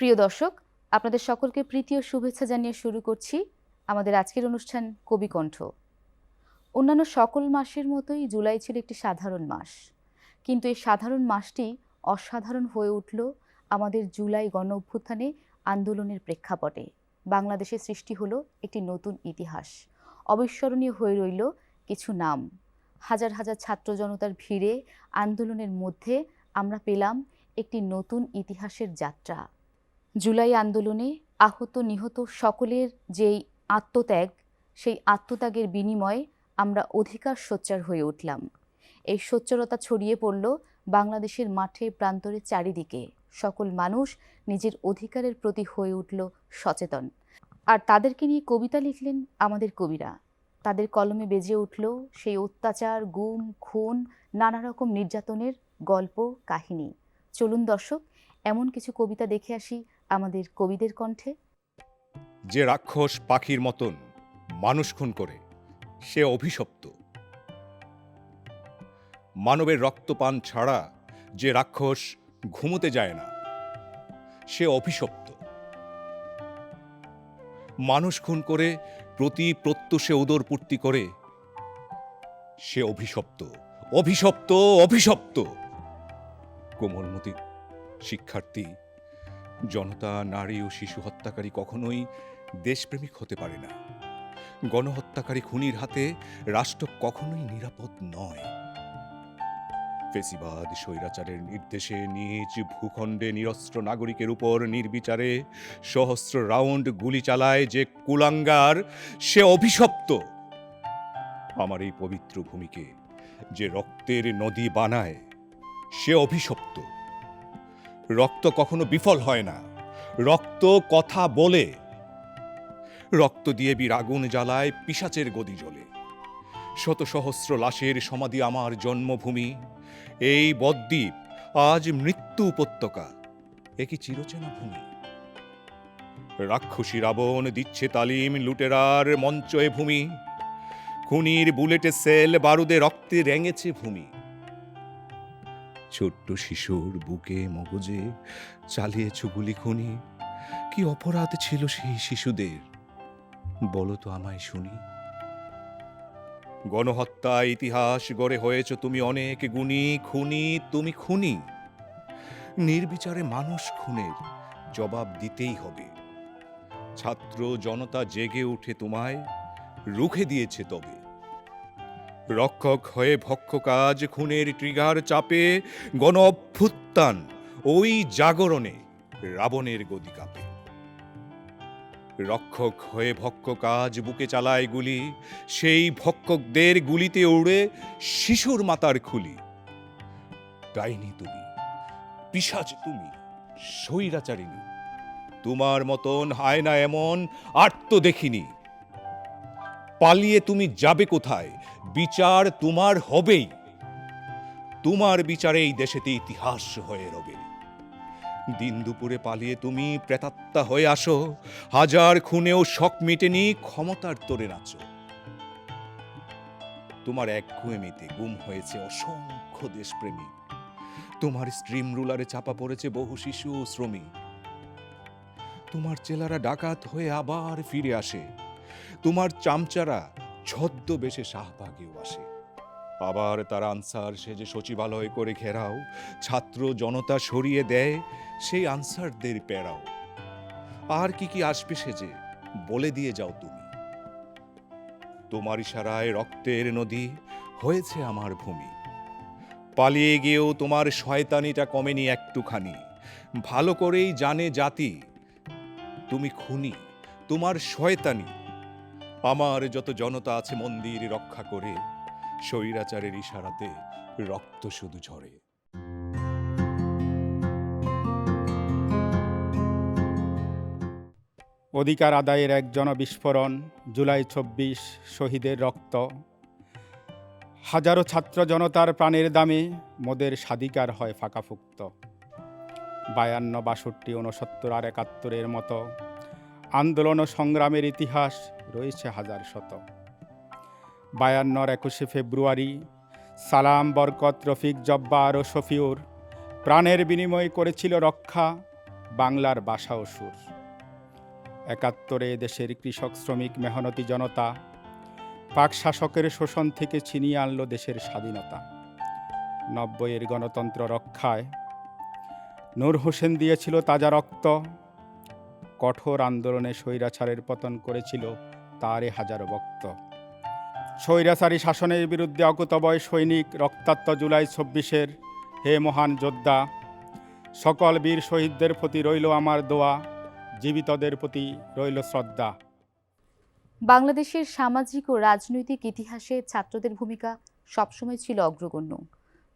প্রিয় দর্শক, আপনাদের সকলকে প্রীতি ও শুভেচ্ছা জানিয়ে শুরু করছি আমাদের আজকের অনুষ্ঠান কবি কণ্ঠ অন্যান্য সকল মাসের মতোই জুলাই ছিল একটি সাধারণ মাস। কিন্তু এই সাধারণ মাসটি অসাধারণ হয়ে উঠল আমাদের জুলাই গণ অভ্যুত্থানে আন্দোলনের প্রেক্ষাপটে। বাংলাদেশে সৃষ্টি হলো একটি নতুন ইতিহাস। অবিস্মরণীয় হয়ে রইল কিছু নাম। হাজার হাজার ছাত্র জনতার ভিড়ে আন্দোলনের মধ্যে আমরা পেলাম একটি নতুন ইতিহাসের যাত্রা। জুলাই আন্দোলনে আহত, নিহত সকলের যেই আত্মত্যাগ, সেই আত্মত্যাগের বিনিময়ে আমরা অধিকার সোচ্চার হয়ে উঠলাম। এই সোচ্চারতা ছড়িয়ে পড়ল বাংলাদেশের মাঠে প্রান্তরে চারিদিকে। সকল মানুষ নিজের অধিকারের প্রতি হয়ে উঠল সচেতন। আর তাদেরকে নিয়ে কবিতা লিখলেন আমাদের কবিরা। তাদের কলমে বেজে উঠল সেই অত্যাচার, গুম, খুন, নানা রকম নির্যাতনের গল্প, কাহিনী। চলুন দর্শক, এমন কিছু কবিতা দেখে আসি আমাদের কবিদের কণ্ঠে। যে রাক্ষস পাখির মতন মানুষ খুন করে, সে অভিশপ্ত। মানবের রক্তপান ছাড়া যে রাক্ষস ঘুমোতে যায় না, সে অভিশপ্ত। মানুষ খুন করে প্রতি প্রত্যুষে উদরপূর্তি করে, সে অভিশপ্ত। অভিশপ্ত অভিশপ্ত। কোমলমতি শিক্ষার্থী জনতা, নারী ও শিশু হত্যাকারী কখনোই দেশপ্রেমিক হতে পারে না। গণহত্যাকারী খুনির হাতে রাষ্ট্র কখনোই নিরাপদ নয়। ফেসিবাদ, স্বৈরাচারের নির্দেশে নিজ ভূখণ্ডে নিরস্ত্র নাগরিকের উপর নির্বিচারে সহস্র রাউন্ড গুলি চালায় যে কুলাঙ্গার, সে অভিশপ্ত। আমার এই পবিত্র ভূমিকে যে রক্তের নদী বানায়, সে অভিশপ্ত। রক্ত কখনো বিফল হয় না। রক্ত কথা বলে। রক্ত দিয়ে বীর আগুন জ্বালায় পিসাচের গদি জ্বলে। শত সহস্র লাশের সমাধি আমার জন্মভূমি। এই বদ্বীপ আজ মৃত্যু উপত্যকা। এ কি চিরচেনা ভূমি? রাক্ষসী রাবণ দিচ্ছে তালিম লুটেরার মঞ্চ এ ভূমি। খুনির বুলেটে সেল বারুদে রক্তে রেঙেছে ভূমি। ছোট্ট শিশুর বুকে মগজে চালিয়েছ গুলি খুনি। কি অপরাধ ছিল সেই শিশুদের? বলো তো আমায় শুনি। গণহত্যা ইতিহাস গড়ে হয়েছ তুমি অনেক গুণী খুনি, তুমি খুনি। নির্বিচারে মানুষ খুনের জবাব দিতেই হবে। ছাত্র জনতা জেগে উঠে তোমায় রুখে দিয়েছে তবে। রক্ষক হয়ে ভক্ষ কাজ খুনের ট্রিগার চাপে গণ অভ্যুত্থান ওই জাগরণে রাবণের গদি কাঁপে। রক্ষক হয়ে ভক্ষ কাজ বুকে চালায় গুলি, সেই ভক্ষকদের গুলিতে উড়ে শিশুর মাতার খুলি। ডাইনি তুমি পিসাচ তুমি, স্বৈরাচারিণী, তোমার মতন হায় না এমন আর তো দেখিনি। পালিয়ে তুমি যাবে কোথায়? বিচার তোমার হবেই। তোমার বিচারে এই দেশেতে ইতিহাস হয়ে রবে। দিন দুপুরে পালিয়ে তুমি প্রেতাত্মা হয়ে আসো। হাজার খুনেও শখ মিটেনি, ক্ষমতার তোরে নাচো। তোমার এক ঘুয়েমিতে গুম হয়েছে অসংখ্য দেশপ্রেমী। তোমার স্ট্রিম রুলারে চাপা পড়েছে বহু শিশু ও শ্রমিক। তোমার চেলারা ডাকাত হয়ে আবার ফিরে আসে। তোমার চামচারা ছদ্মবেশে শাহবাগেও আসে। আবার তার আনসার সেজে সচিবালয় করে ঘেরাও, ছাত্র জনতা সরিয়ে দেয়, সেই আনসারদের পেরাও। আর কি কি আসবে সেজে বলে দিয়ে যাও তুমি। তোমার ইশারায় রক্তের নদী হয়েছে আমার ভূমি। পালিয়ে গিয়েও তোমার শয়তানিটা কমেনি একটুখানি। ভালো করেই জানে জাতি, তুমি খুনি, তোমার শয়তানি। আমার যত জনতা আছে মন্দির রক্ষা করে, স্বৈরাচারের ইশারাতে রক্ত শুধু ঝরে। অধিকার আদায়ের এক জনবিস্ফোরণ, জুলাই চব্বিশ, শহীদের রক্ত। হাজারো ছাত্র জনতার প্রাণের দামে মোদের স্বাধিকার হয় ফাঁকাফুক্ত। বায়ান্ন, বাষট্টি উনসত্তর আর একাত্তরের মতো আন্দোলন ও সংগ্রামের ইতিহাস রয়েছে হাজার শত বায়ান্নর একুশে ফেব্রুয়ারি সালাম, বরকত, রফিক, জব্বার ও শফিউর প্রাণের বিনিময় করেছিল রক্ষা, বাংলার বাসা ও সুর। একাত্তরে দেশের কৃষক, শ্রমিক, মেহনতি জনতা, পাক শাসকের শোষণ থেকে ছিনিয়ে আনলো দেশের স্বাধীনতা। নব্বইয়ের গণতন্ত্র রক্ষায় নূর হোসেন দিয়েছিল তাজা রক্ত কঠোর আন্দোলনে স্বৈরাচারের পতন করেছিল তারে হাজারো ভক্ত। স্বৈরাচারী শাসনের বিরুদ্ধে অকুতবয় সৈনিক রক্তাক্ত জুলাই চব্বিশের হে মহান যোদ্ধা, সকল বীর শহীদদের প্রতি রইল আমার দোয়া, জীবিতদের প্রতি রইল শ্রদ্ধা। বাংলাদেশের সামাজিক ও রাজনৈতিক ইতিহাসে ছাত্রদের ভূমিকা সবসময় ছিল অগ্রগণ্য।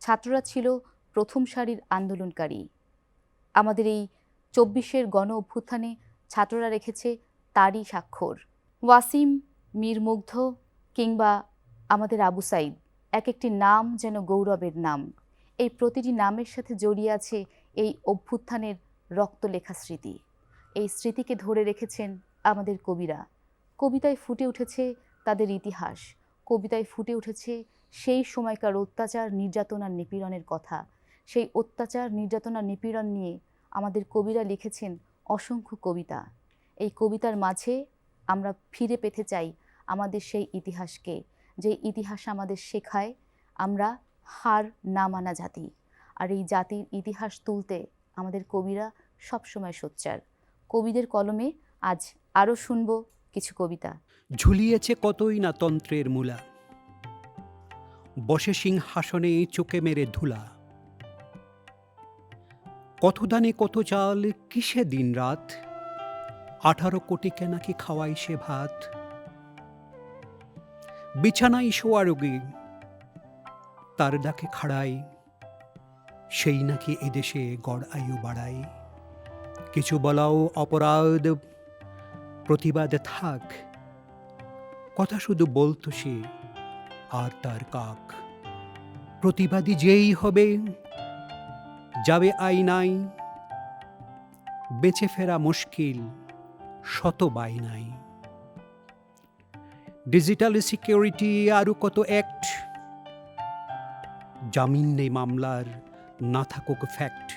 ছাত্ররা ছিল প্রথম সারির আন্দোলনকারী। আমাদের এই চব্বিশের গণ অভ্যুত্থানে ছাত্ররা রেখেছে তারই স্বাক্ষর। ওয়াসিম, মীর মুগ্ধ কিংবা আমাদের আবু সাইদ এক একটি নাম যেন গৌরবের নাম। এই প্রতিটি নামের সাথে জড়িয়ে আছে এই অভ্যুত্থানের রক্তলেখা স্মৃতি। এই স্মৃতিকে ধরে রেখেছেন আমাদের কবিরা। কবিতায় ফুটে উঠেছে তাদের ইতিহাস। কবিতায় ফুটে উঠেছে সেই সময়কার অত্যাচার, নির্যাতন আর নিপীড়নের কথা। সেই অত্যাচার, নির্যাতন আর নিপীড়ন নিয়ে আমাদের কবিরা লিখেছেন অসংখ্য কবিতা। এই কবিতার মাঝে আমরা ফিরে পেতে চাই আমাদের সেই ইতিহাসকে, যে ইতিহাস আমাদের শেখায় আমরা হার না মানা জাতি। আর এই জাতির ইতিহাস তুলতে আমাদের কবিরা সবসময় সোচ্চার। কবিদের কলমে আজ আরও শুনব কিছু কবিতা। ঝুলিয়েছে কতই না তন্ত্রের মূলা। বসে সিংহাসনে চোখে মেরে ধুলা। কত দানে কত চাল কিসে দিন রাত? আঠারো কোটিকে নাকি খাওয়াই সে ভাত। বিছানায় শোয়া রোগী, তার ডাকে খাড়াই, সেই নাকি এদেশে গড় আয়ু বাড়ায় কিছু বলাও অপরাধ, প্রতিবাদ থাক, কথা শুধু বলতো সে, আর তার কাক। প্রতিবাদী যেই হবে যাবে আইনাই বেঁচে ফেরা মুশকিল, শত বাই নাই। ডিজিটাল সিকিউরিটি আরও কত অ্যাক্ট? জামিন নেই মামলার, না থাকুক ফ্যাক্ট।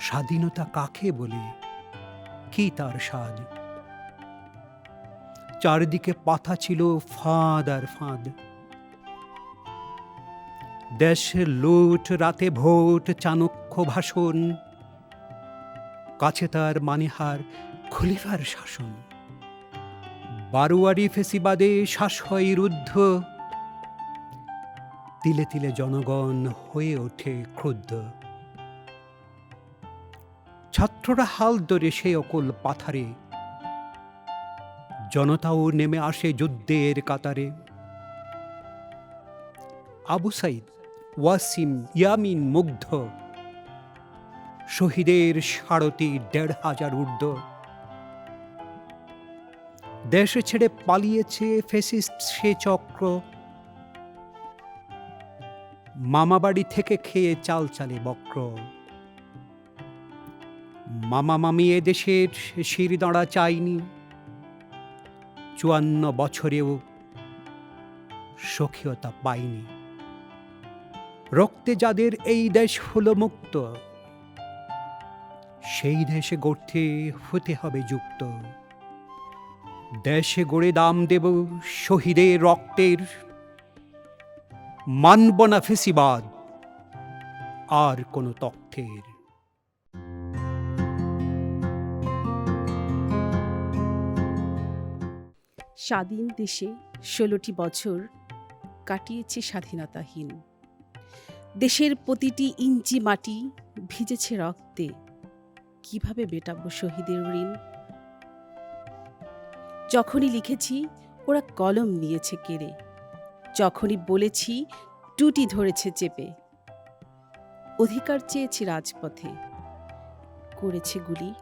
স্বাধীনতা কাকে বলে? কি তার স্বাদ? চারিদিকে পাথা ছিল ফাঁদ আর ফাঁদ। দেশের লুট, রাতে ভোট, চাণক্য ভাষণ। কাছে তার মানিহার খলিফার শাসন। বারোয়ারি ফেসিবাদে শ্বাস হয় রুদ্ধ। তিলে তিলে জনগণ হয়ে ওঠে ক্রুদ্ধ। ছাত্ররা হাল ধরে সে অকল পাথারে। জনতাও নেমে আসে যুদ্ধের কাতারে। আবু সাইদ ওয়াসিম ইয়ামিন মুগ্ধ। শহীদের সারথি দেড় হাজার ঊর্ধ্ব। দেশে ছেড়ে পালিয়েছে ফেসিস্ট সে চক্র। মামাবাড়ি থেকে খেয়ে চাল চালে বক্র। মামা মামি এদেশের শির দাঁড়া চাইনি চুয়ান্ন বছরেও সখীয়তা পায়নি। রক্তে যাদের এই দেশ হলো মুক্ত, সেই দেশে গড়তে হতে হবে যুক্ত। দেশে গড়ে দাম দেব শহীদের রক্তের। মানব না ফেসিবাদ, আর কোনো তথ্যের। স্বাধীন দেশে ষোলোটি বছর কাটিয়েছে স্বাধীনতাহীন। দেশের প্রতিটি ইঞ্চি মাটি ভিজেছে রক্তে। কীভাবে মেটাবো শহীদের ঋণ? যখনই লিখেছি, ওরা কলম নিয়েছে কেড়ে। যখনই বলেছি, টুটি ধরেছে চেপে। অধিকার চেয়েছি রাজপথে। করেছে গুলি,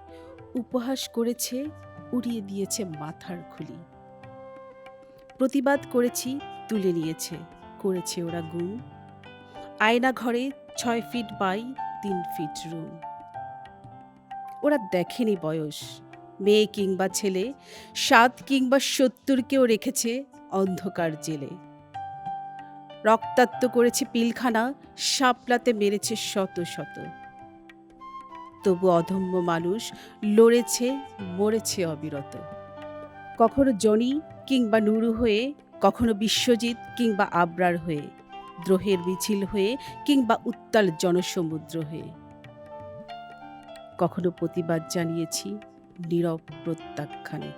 উপহাস করেছে, উড়িয়ে দিয়েছে মাথার খুলি। প্রতিবাদ করেছি, তুলে নিয়েছে, করেছে ওরা গুম আয়না ঘরে ছয় ফিট বাই তিন ফিট রুম ওরা দেখেনি বয়স। মেয়ে কিংবা ছেলে, সাত কিংবা সত্তরকেও রেখেছে অন্ধকার জেলে। রক্তাক্ত করেছে পিলখানা সাপলাতে মেরেছে শত শত। তবু অধম্য মানুষ লড়েছে, মরেছে অবিরত। কখনো জনি কিংবা নুরু হয়ে, কখনো বিশ্বজিৎ কিংবা আবরার হয়ে। দ্রোহের মিছিল হয়ে কিংবা উত্তাল জনসমুদ্র হয়ে। কখনো প্রতিবাদ জানিয়েছি নীরব প্রত্যাখ্যানে।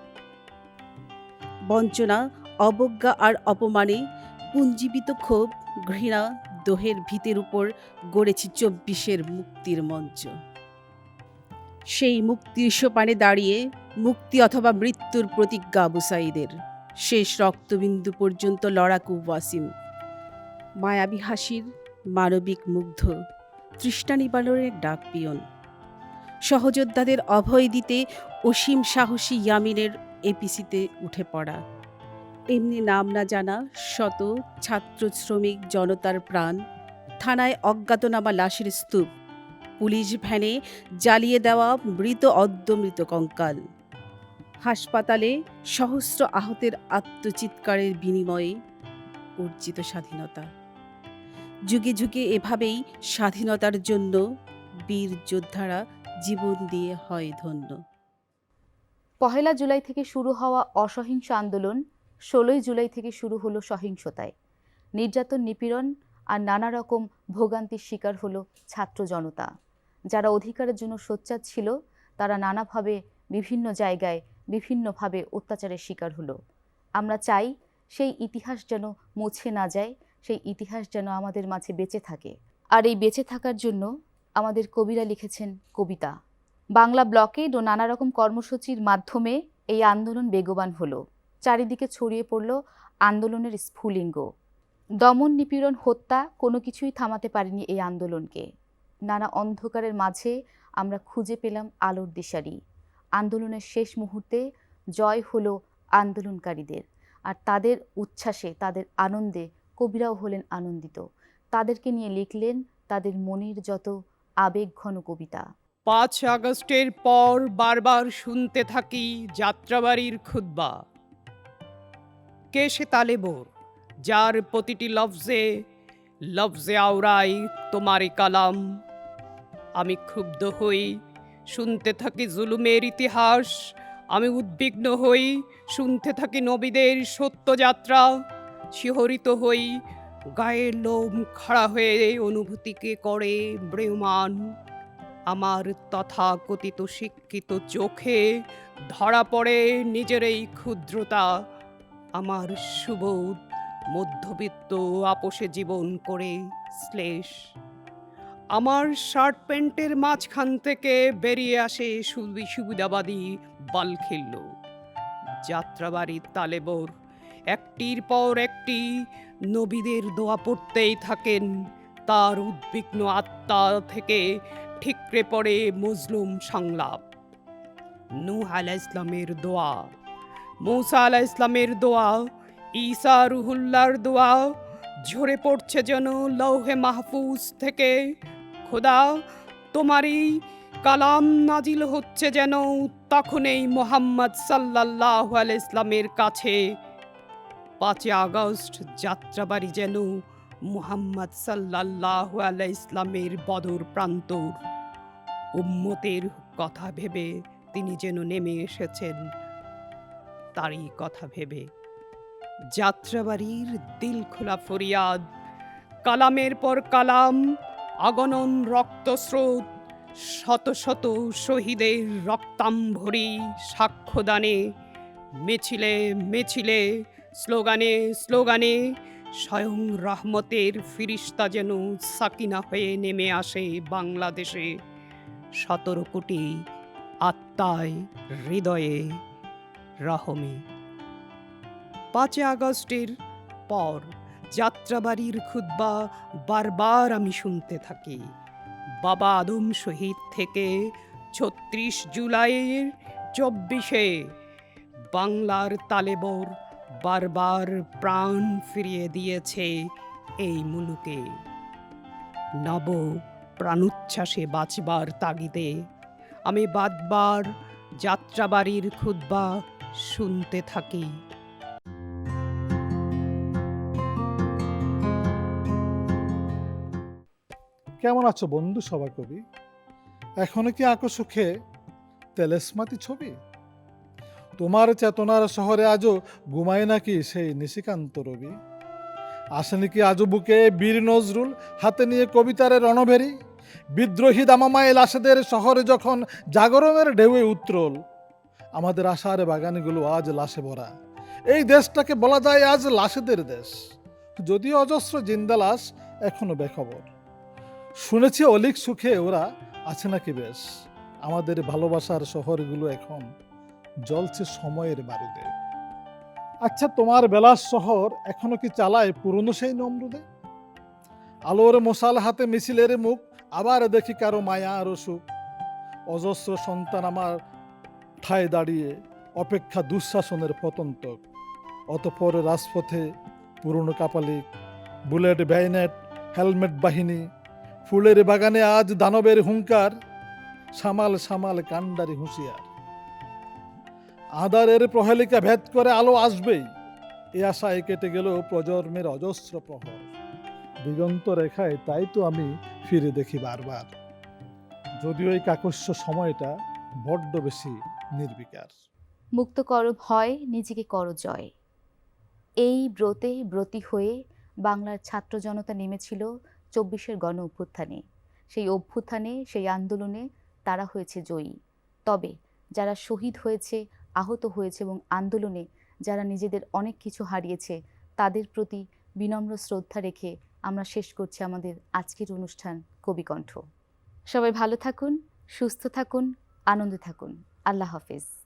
বঞ্চনা, অবজ্ঞা আর অপমানে পুঞ্জীবিত ক্ষোভ, ঘৃণা দোহের ভিতের উপর গড়েছি চব্বিশের মুক্তির মঞ্চ। সেই মুক্তির সোপানে দাঁড়িয়ে মুক্তি অথবা মৃত্যুর প্রতিজ্ঞা আবু সাইদের। শেষ রক্তবিন্দু পর্যন্ত লড়াকু ওয়াসিম মায়াবী হাসির মানবিক মুগ্ধ তৃষ্ণা নিবারণের ডাক পিয়ন। সহযোদ্ধাদের অভয় দিতে অসীম সাহসী ইয়ামিনের এপিসিতে উঠে পড়া। এমনি নাম না জানা শত ছাত্র শ্রমিক জনতার প্রাণ থানায় অজ্ঞাতনামা লাশের স্তূপ, পুলিশ ভ্যানে জ্বালিয়ে দেওয়া মৃত অর্ধমৃত কঙ্কাল। হাসপাতালে সহস্র আহতের আত্মচিৎকারের বিনিময়ে অর্জিত স্বাধীনতা। যুগে যুগে এভাবেই স্বাধীনতার জন্য বীর যোদ্ধারা জীবন দিয়ে হয় ধন্য। পহেলা জুলাই থেকে শুরু হওয়া অসহিংস আন্দোলন ষোলোই জুলাই থেকে শুরু হলো সহিংসতায়। নির্যাতন, নিপীড়ন আর নানা রকম ভোগান্তির শিকার হলো ছাত্র জনতা। যারা অধিকারের জন্য সোচ্চার ছিল, তারা নানাভাবে বিভিন্ন জায়গায় বিভিন্নভাবে অত্যাচারের শিকার হলো। আমরা চাই সেই ইতিহাস যেন মুছে না যায় সেই ইতিহাস যেন আমাদের মাঝে বেঁচে থাকে। আর এই বেঁচে থাকার জন্য আমাদের কবিরা লিখেছেন কবিতা। বাংলা ব্লকেড ও নানা রকম কর্মসূচির মাধ্যমে এই আন্দোলন বেগবান হলো। চারিদিকে ছড়িয়ে পড়ল আন্দোলনের স্ফুলিঙ্গ। দমন নিপীড়ন, হত্যা কোনো কিছুই থামাতে পারেনি এই আন্দোলনকে। নানা অন্ধকারের মাঝে আমরা খুঁজে পেলাম আলোর দিশারি। আন্দোলনের শেষ মুহূর্তে জয় হলো আন্দোলনকারীদের। আর তাদের উচ্ছ্বাসে, তাদের আনন্দে কবিরাও হলেন আনন্দিত। তাদেরকে নিয়ে লিখলেন তাদের মনের যত আবেগঘন কবিতা। পাঁচ আগস্টের পর বারবার শুনতে থাকি যাত্রাবাড়ির খুদ্া কে সে তালেবর যার প্রতিটি লফজে লফজে আওরাই তোমারই কালাম। আমি ক্ষুব্ধ হই, শুনতে থাকি জুলুমের ইতিহাস। আমি উদ্বিগ্ন হই, শুনতে থাকি নবীদের সত্য সত্যযাত্রা শিহরিত হই, গায়ের লোম খাড়া হয়ে অনুভূতিকে করে ব্রেমান আমার তথাকথিত শিক্ষিত চোখে ধরা পড়ে নিজের এই ক্ষুদ্রতা। আমার সুবোধ মধ্যবিত্ত আপোষে জীবন করে শ্লেষ। আমার শার্ট প্যান্টের মাঝখান থেকে বেরিয়ে আসে সুবি সুবিধাবাদী বালখিল্য। যাত্রাবাড়ির তালেবর একটির পর একটি নবীদের দোয়া পড়তেই থাকেন। তার উদ্বিগ্ন আত্মা থেকে ঠিকরে পড়ে মজলুম সংলাপ। নূহ আলাহ ইসলামের দোয়া, মৌসা আলাহ ইসলামের দোয়া, ঈসা রুহুল্লার দোয়া, ঝরে পড়ছে যেন লৌহে মাহফুজ থেকে। খোদা, তোমারই কালাম নাজিল হচ্ছে যেন তখনই মোহাম্মদ সাল্লাল্লাহু আলাইহি ইসলামের কাছে। পাঁচই আগস্ট, যাত্রাবাড়ি যেন মুহাম্মদ সাল্লাল্লাহু আলাইহি ইসলামের বদর প্রান্তর উম্মতের কথা ভেবে তিনি যেন নেমে এসেছেন। তারই কথা ভেবে যাত্রাবাড়ির দিল খোলা ফরিয়াদ, কালামের পর কালাম, আগনন রক্তস্রোত, শত শত শহীদের রক্তাম্ভরী সাক্ষ্যদানে, মিছিলে মিছিলে স্লোগানে স্লোগানে, স্বয়ং রহমতের ফিরিস্তা যেন সাকিনা হয়ে নেমে আসে বাংলাদেশে। সতেরো কোটি আত্মায় হৃদয়ে রহমে। পাঁচই আগস্টের পর যাত্রাবাড়ির খুদ্া বারবার আমি শুনতে থাকি। বাবা আদম শহীদ থেকে ছত্রিশ জুলাইয়ের চব্বিশে বাংলার তালেবর বারবার প্রাণ ফিরিয়ে দিয়েছে এই মুলুকে। নব প্রাণোচ্ছ্বাসে বাঁচবার তাগিদে আমি বাদবার যাত্রাবাড়ির খুদ্া শুনতে থাকি। কেমন আছো বন্ধু সবাই কবি? এখনও কি আঁকো সুখে তেলেসমাতি ছবি? তোমার চেতনার শহরে আজও ঘুমায় নাকি সেই নিশিকান্ত রবি? আসেনি কি আজও বুকে বীর নজরুল, হাতে নিয়ে কবিতারে রণভেরি? বিদ্রোহী দামামায় লাশেদের শহরে যখন জাগরণের ঢেউয়ে উত্তরল আমাদের আশার বাগানগুলো আজ লাশে ভরা। এই দেশটাকে বলা যায় আজ লাশেদের দেশ। যদিও অজস্র জিন্দা লাশ এখনও বেখবর। শুনেছি অলিক সুখে ওরা আছে নাকি বেশ? আমাদের ভালোবাসার শহরগুলো এখন জ্বলছে সময়ের বারুদে। আচ্ছা তোমার বেলার শহর এখনও কি চালায় পুরনো সেই নমরুদে? আলোর মশাল হাতে মিছিলের মুখ, আবার দেখি কারও মায়া আর সুখ অজস্র সন্তান আমার ঠায় দাঁড়িয়ে অপেক্ষা দুঃশাসনের পতন্তক অতপর রাজপথে পুরনো কাপালিক, বুলেট ব্যাইনেট হেলমেট বাহিনী, ফুলের বাগানে আজ দানবের হুঙ্কার, সামাল সামাল কান্ডারি হুঁশিয়ার। আদারের প্রহেলিকা ভেদ করে আলো আসবেই। এ আশায় কেটে গেল প্রজন্মের অজস্র প্রহর। দিগন্ত রেখায় তাই তো আমি ফিরে দেখি বারবার। যদিও এই কাকস্য সময়টা বড্ড বেশি নির্বিকার। মুক্ত কর ভয়, নিজেকে কর জয়। এই ব্রতে ব্রতী হয়ে বাংলার ছাত্র জনতা নেমেছিল চব্বিশের গণ অভ্যুত্থানে। সেই অভ্যুত্থানে, সেই আন্দোলনে তারা হয়েছে জয়ী। তবে যারা শহীদ হয়েছে আহত হয়েছে এবং আন্দোলনে যারা নিজেদের অনেক কিছু হারিয়েছে, তাদের প্রতি বিনম্র শ্রদ্ধা রেখে আমরা শেষ করছি আমাদের আজকের অনুষ্ঠান কবিকণ্ঠ। সবাই ভালো থাকুন, সুস্থ থাকুন, আনন্দে থাকুন। আল্লাহ হাফেজ।